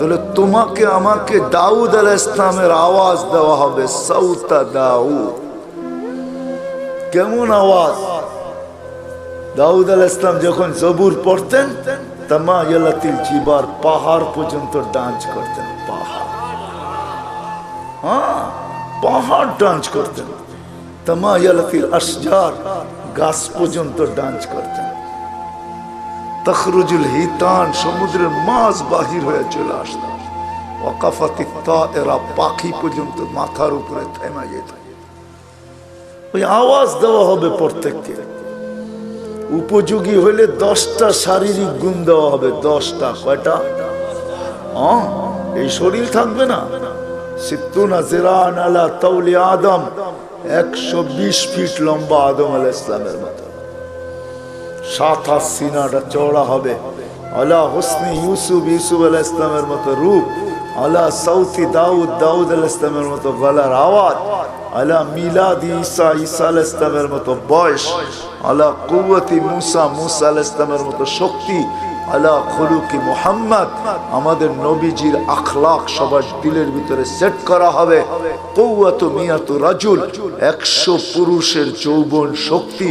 তাহলে তোমাকে আমাকে দাউদ আল ইসলামের আওয়াজ দেওয়া হবে সৌতা দাউদ। কেমন আওয়াজ? দাউদ আল ইসলাম যখন জবুর পড়তেন, তামা ইয়ালাতিল জিবার পাহাড় পর্যন্ত ডান্স করতেন, পাহাড়। হ্যাঁ পাহাড় ডান্স করতেন। তামা ইয়ালাতিল আসজার গাছ পর্যন্ত ডান্স করতেন। তখরুজুল হিতান সমুদ্রের মাছ বাহির হয়ে চলে আসত ওয়াকাফাতি এরা পাখি পর্যন্ত মাথার উপরে থেমে যেত ওই আওয়াজ দেওয়া হবে প্রত্যেককে। উপযোগী হলে দশটা শারীরিক গুণ দেওয়া হবে, দশটা, কয়টা? এই শরীর থাকবে না। সিত্তুনা জিরান আলা তৌলি আদম, একশো বিশ ফিট লম্বা আদম আলাহ ইসলামের মতো। আমাদের নবীজির আখলাখ সবার দিলের ভিতরে সেট করা হবে। কৌয়াত মিয়াতু রাজুল, একশো পুরুষের যৌবন শক্তি।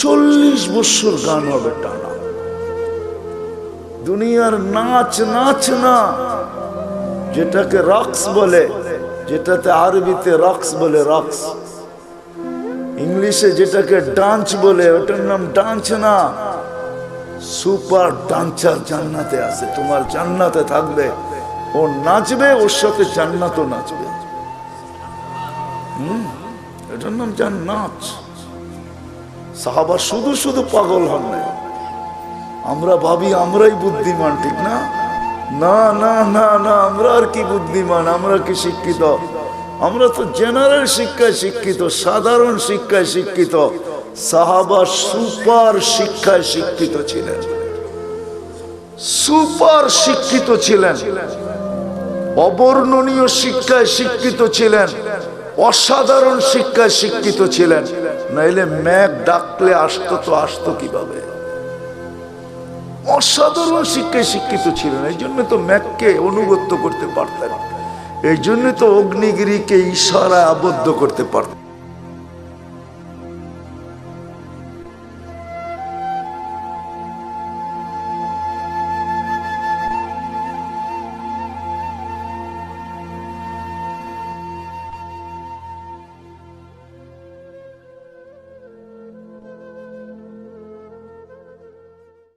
চল্লিশ বছর গান হবে টানা। দুনিয়ার নাচ নাচ না, যেটাকে রক্স বলে, যেটাতে আরবিতে রক্স বলে রক্স। ইংলিশে যেটাকে ডান্স বলে, ওটার নাম ডান্স না। সুপার ডান্সার জান্নাতে আছে, তোমার জান্নাতে থাকবে। ও নাচবে, ওর সাথে জান্নাতও নাচবে। হম, এটার নাম জান্নাত। সাহাবা শুধু শুধু পাগল হন নাই। আমরা ভাবি আমরাই বুদ্ধিমান, ঠিক না? না না না না, আমরা আর কি বুদ্ধিমান, আমরা কি শিক্ষিত? আমরা তো জেনারেল শিক্ষায় শিক্ষিত, সাধারণ শিক্ষায় শিক্ষিত, সাহাবা সুপার শিক্ষায় শিক্ষিত ছিলেন। সুপার শিক্ষিত ছিলেন। অবর্ণনীয় শিক্ষায় শিক্ষিত ছিলেন। অসাধারণ শিক্ষায় শিক্ষিত ছিলেন। নাইলে ম্যাক ডাকলে আসতো তো আসতো কীভাবে? অসাধারণ শিক্ষায় শিক্ষিত ছিলেন, এই জন্য তো ম্যাককে অনুগত্য করতে পারতেন। এই জন্য তো অগ্নিগিরিকে ইশারা আবদ্ধ করতে পারত